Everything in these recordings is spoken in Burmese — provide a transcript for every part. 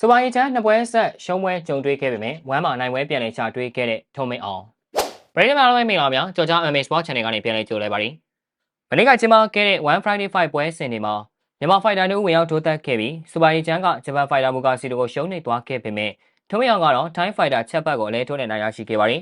စပါရီချန်နှစ်ပွဲဆက်ရှုံးပွဲကြုံတွေ့ခဲ့ပေမဲ့ဝမ်းမှာနိုင်ပွဲပြန်လည်ချတွေ့ခဲ့တဲ့ထုံးမင်းအောင်ပရိသတ်များလုံးမင်္ဂလာပါများကြော်ကြား MMA Sport Channel ကနေပြန်လည်ကြိုလိုက်ပါရီမနေ့ကကျင်းပခဲ့တဲ့1 Friday Fight ပွဲစဉ်တွေမှာမြန်မာဖိုက်တာတို့ဝင်ရောက်ထိုးသက်ခဲ့ပြီးစပါရီချန်ကဂျပန်ဖိုက်တာမူကာစီတို့ကိုရှုံးနေသွားခဲ့ပေမဲ့ထုံးမင်းအောင်ကတော့ Thai Fighter ချက်ပတ်ကိုအလဲထိုးနဲ့နိုင်ရရှိခဲ့ပါရီ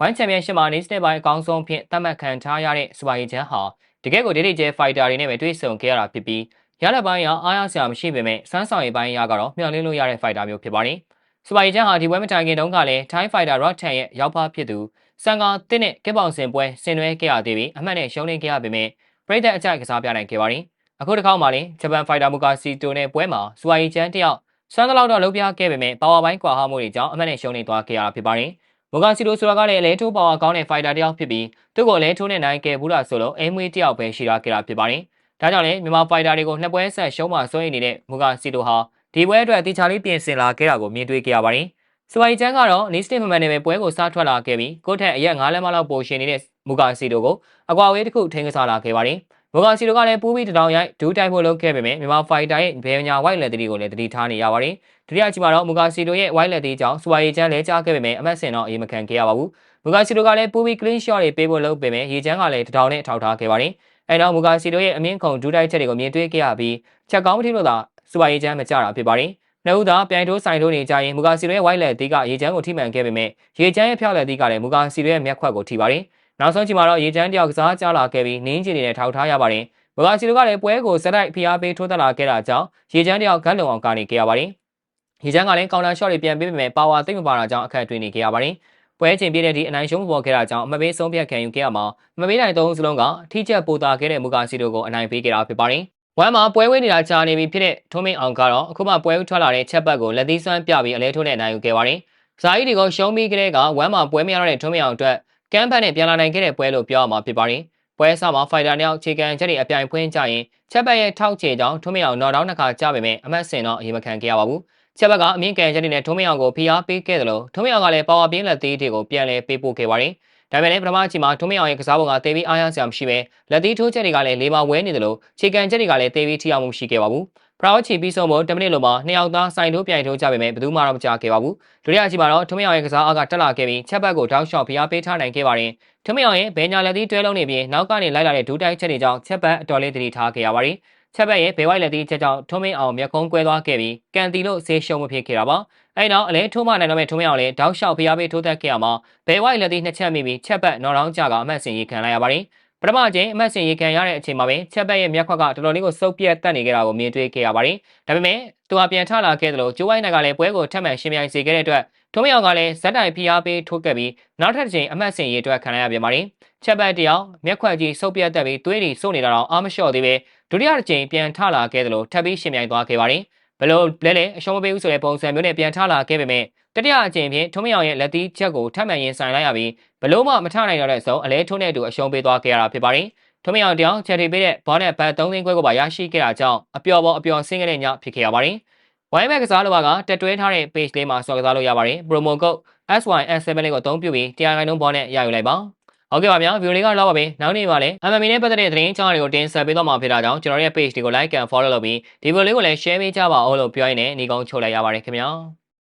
ဝမ်ချန်ပီယံရှစ်မှာနေစတဲ့ပိုင်းအကောင်းဆုံးဖြင့်သတ်မှတ်ခံထားရတဲ့စပါရီချန်ဟာတကယ့်ကိုဒိတ်ကျဲဖိုက်တာတွေနဲ့ပဲတွေ့ဆုံခဲ့ရတာဖြစ်ပြီး ရတဲ့ပိုင်းကအားရစရာမရှိပေမဲ့စမ်းဆောင်ရေးပိုင်းရကတော့မျှော်လင့်လို့ရတဲ့ဖိုက်တာမျိုးဖြစ်ပါတယ်။စပိုင်ချန်ဟာဒီပွဲမတိုင်ခင်တုန်းကလည်း Thai Fighter Rock Tan ရဲ့ရောက်ဖဖြစ်သူစံကာတစ်နဲ့ကက်ပေါင်စင်ပွဲဆင်နွှဲခဲ့ရသေးပြီးအမှတ်နဲ့ရှုံးနေခဲ့ရပေမဲ့ပရိသတ်အကြိုက်ကစားပြနိုင်ခဲ့ပါတယ်။အခုတစ်ခေါက်မှလည်းဂျပန်ဖိုက်တာမူကာစီတိုနဲ့ပွဲမှာစပိုင်ချန်တယောက်ဆွမ်းတလောက်တော့လုံးပြခဲ့ပေမဲ့ပါဝါပိုင်းကွာဟမှုတွေကြောင့်အမှတ်နဲ့ရှုံးနေသွားခဲ့ရတာဖြစ်ပါတယ်။မူကာစီတိုဆိုတာကလည်းအလဲထိုးပါဝါကောင်းတဲ့ဖိုက်တာတယောက်ဖြစ်ပြီးသူ့ကိုလည်းထိုးနေနိုင်ခဲ့ဘူးလားဆိုလို့အိမ်မွေးတယောက်ပဲရှိလာခဲ့တာဖြစ်ပါတယ်။ ဒါကြောင့်လည်းမြန်မာဖိုက်တာတွေကိုနှစ်ပွဲဆက်ရှုံးမှဆွဲနေတဲ့မူကာစီတိုဟာဒီပွဲအတွက်တေချာလေးပြင်ဆင်လာခဲ့တာကိုမြင်တွေ့ကြရပါတယ်။စဝိုင်ချန်ကတော့နီစတစ်မမန်နဲ့ပဲပွဲကိုစားထွက်လာခဲ့ပြီးကိုထက်အရက်9လက်မလောက်ပိုရှင်နေတဲ့မူကာစီတိုကိုအကွာဝေးတစ်ခုထိန်းကစားလာခဲ့ပါတယ်။မူကာစီတိုကလည်းပူးပြီးတထောင်ရိုက်ဒူးတိုက်ဖို့လုပ်ခဲ့ပေမဲ့မြန်မာဖိုက်တာရဲ့ဘယ်ညာဝိုက်လက်တီကိုလည်းတတိထားနေရပါတယ်။ဒုတိယအချိန်မှာတော့မူကာစီတိုရဲ့ဝိုက်လက်တီကြောင့်စဝိုင်ချန်လဲကြားခဲ့ပေမဲ့အမတ်စင်တော့အေးမခံခဲ့ရပါဘူး။မူကာစီတိုကလည်းပူးပြီး clean shot တွေပေးဖို့လုပ်ပေမဲ့ရေချန်ကလည်းတထောင်နဲ့ထောက်ထားခဲ့ပါတယ်။ အဲနောက်မူကာစီတို့ရဲ့အမြင့်ခုံဒူးတိုက်ချက်တွေကိုမြင်တွေ့ခဲ့ရပြီးချက်ကောင်းမထီလို့သာစူပါရေးချမ်းမကြတာဖြစ်ပါတယ်။နှစ်ဦးသာပြိုင်ထိုးဆိုင်ထိုးနေကြရင်မူကာစီတို့ရဲ့ဝိုက်လက်သီးကရေချမ်းကိုထိမှန်ခဲ့ပေမဲ့ရေချမ်းရဲ့ဖျောက်လက်သီးကလည်းမူကာစီတို့ရဲ့မျက်ခွက်ကိုထိပါတယ်။နောက်ဆုံးချိန်မှာတော့ရေချမ်းတယောက်ကစားကြလာခဲ့ပြီးနင်းကျင်နေတဲ့ထောက်ထားရပါတယ်။မူကာစီတို့ကလည်းပွဲကိုစက်တိုက်ဖိအားပေးထိုးတက်လာခဲ့တာကြောင့်ရေချမ်းတယောက်ဂတ်လုံအောင်ကနေခဲ့ရပါတယ်။ရေချမ်းကလည်းကောင်တာရှော့တွေပြန်ပေးပေမဲ့ပါဝါသိမ့်မပါတာကြောင့်အခက်တွေ့နေခဲ့ရပါတယ်။ ပွဲချိန်ပြည့်တဲ့ဒီအနိုင်ရှုံးပေါ်ခဲ့တာကြောင့်အမပေးဆုံးဖြတ်ခံယူခဲ့ရမှာမပေးနိုင်သုံးစလုံးကထိချက်ပိုတာခဲ့တဲ့မူကာစီတို့ကိုအနိုင်ပေးခဲ့တာဖြစ်ပါတယ်။ဝမ်မှာပွဲဝဲနေတာကြာနေပြီဖြစ်တဲ့ထုံးမင်းအောင်ကတော့အခုမှပွဲဦးထွက်လာတဲ့ချက်ပတ်ကိုလက်သီးစွမ်းပြပြီးအလဲထိုးနဲ့အနိုင်ယူခဲ့ပါတယ်။ဇာအီဒီကိုရှုံးပြီးကလေးကဝမ်မှာပွဲမရတဲ့ထုံးမင်းအောင်အတွက်ကမ်ဖတ်နဲ့ပြန်လာနိုင်ခဲ့တဲ့ပွဲလို့ပြောရမှာဖြစ်ပါတယ်။ ပွဲဆမှာဖိုက်တာနှစ်ယောက်ခြေကန်ချက်တွေအပြိုင်ဖွင့်ကြရင်ချက်ပတ်ရဲ့ထောက်ချေကြောင့်ထုံးမင်းအောင်နောက်တောင်းတစ်ခါကြပေမဲ့အမတ်စင်တော့အရင်မခံခဲ့ရပါဘူး။ချက်ဘက်ကအမြင့်ကန်ချက်တွေနဲ့ထုံးမအောင်ကိုဖိအားပေးခဲ့တယ်လို့ထုံးမအောင်ကလည်းပါဝါပြင်းလက်သေးတွေကိုပြန်လည်ပေးပို့ခဲ့ပါတယ်။ဒါပေမဲ့လည်းပထမအချိန်မှာထုံးမအောင်ရဲ့ကစားပုံကတေးပြီးအားရစရာမရှိပဲလက်သေးထိုးချက်တွေကလည်းလေးမဝဲနေတယ်လို့ခြေကန်ချက်တွေကလည်းတေးပြီးထိအောင်မှုရှိခဲ့ပါဘူး။ ပရာဝချီပြီးဆုံးဖို့10မိနစ်လုံးမှာနှစ်ယောက်သားစိုင်ထိုးပြိုင်ထိုးကြပေမဲ့ဘယ်သူမှတော့မကြခဲ့ပါဘူး။ဒုတိယအချိန်မှာတော့ထုံးမအောင်ရဲ့ကစားအားကတက်လာခဲ့ပြီးချက်ဘက်ကိုတောက်လျှော့ဖိအားပေးထားနိုင်ခဲ့ပါတယ်။ထုံးမအောင်ရဲ့ဘဲညာလက်သေးတွဲလုံးနေပြီးနောက်ကနေလိုက်လာတဲ့ဒူးတိုက်ချက်တွေကြောင့်ချက်ဘက်အတော်လေးတတိထားခဲ့ရပါတယ်။ချက်ဘက်ရဲ့ဘေဝိုက်လက်သီးချက်ကြောင့်ထုံးမင်းအောင်မျက်ခုံးကွဲသွားခဲ့ပြီးကန်တီလို့ဆေးရှုံးမဖြစ်ခဲ့တာပါအဲနောက်အလဲထိုးမနိုင်တော့မဲ့ထုံးမင်းအောင်လည်းတောက်လျှောက်ဖျားပေးထိုးသက်ခဲ့ရမှာဘေဝိုက်လက်သီးနှစ်ချက်မိပြီးချက်ဘက်နော်တောင်းကြကအမတ်စင်ရေးခံလိုက်ရပါတယ် ပထမအချိန်အမတ်စင်ရေခံရတဲ့အချိန်မှာပဲချက်ဘက်ရဲ့မျက်ခွက်ကတော်တော်လေးကိုစုပ်ပြက်တက်နေကြတာကိုမြင်တွေ့ခဲ့ရပါတယ်။ဒါပေမဲ့သူဟာပြန်ထလာခဲ့တယ်လို့ကျိုးဝိုင်းနိုင်ကလည်းပွဲကိုထပ်မံရှင်းပြိုင်စေခဲ့တဲ့အတွက်ထုံးမအောင်ကလည်းဇက်တိုင်ဖိအားပေးထိုးခဲ့ပြီးနောက်ထပ်တစ်ချိန်အမတ်စင်ရေအတွက်ခံရပြန်ပါတယ်။ချက်ဘက်တယောက်မျက်ခွက်ကြီးစုပ်ပြက်တက်ပြီးသွေးတွေစုပ်နေတာတော့အားမလျှော့သေးပဲဒုတိယတစ်ချိန်ပြန်ထလာခဲ့တယ်လို့ထပ်ပြီးရှင်းပြိုင်သွားခဲ့ပါတယ်။ဘလို့လဲလဲအရှုံးမပေးဘူးဆိုတဲ့ပုံစံမျိုးနဲ့ပြန်ထလာခဲ့ပေမဲ့ တတိယအကြိမ်ဖြင့်ထုံးမအောင်ရဲ့လက်သီးချက်ကိုထပ်မံရင်ဆိုင်လိုက်ရပြီးဘလို့မှမထနိုင်တော့တဲ့အစုံအလဲထုံးတဲ့အတူအရှုံးပေးသွားခဲ့ရတာဖြစ်ပါတယ်။ထုံးမအောင်တောင်ချက်ထိပေးတဲ့ဘောနဲ့ဘတ်3သိန်းခွဲကိုပါရရှိခဲ့တာကြောင့်အပျော်ပေါ်အပျော်ဆင်းခဲ့တဲ့ညဖြစ်ခဲ့ရပါတယ်။ wine bag ကစားလိုပါကတက်တွဲထားတဲ့ page လေးမှာဆော်ကစားလို့ရပါတယ်။ promo code SYN7 လေးကိုအသုံးပြုပြီးတရားခိုင်နှုန်းဘောနဲ့ရယူလိုက်ပါ။ဟုတ်ကဲ့ပါဗျာဗီဒီယိုလေးကတော့ပါပဲနောက်နေ့ပါလေ MMA နဲ့ပတ်သက်တဲ့သတင်းချောင်းတွေကိုတင်ဆက်ပေးတော့မှာဖြစ်တာကြောင့်ကျွန်တော်ရဲ့ page တွေကို like and follow လုပ်ပြီးဒီဗီဒီယိုလေးကိုလည်း share ပေးကြပါဦးလို့ပြောရင်းနဲ့ညီကုန်းချုပ်လိုက်ရပါတယ်ခင်ဗျာ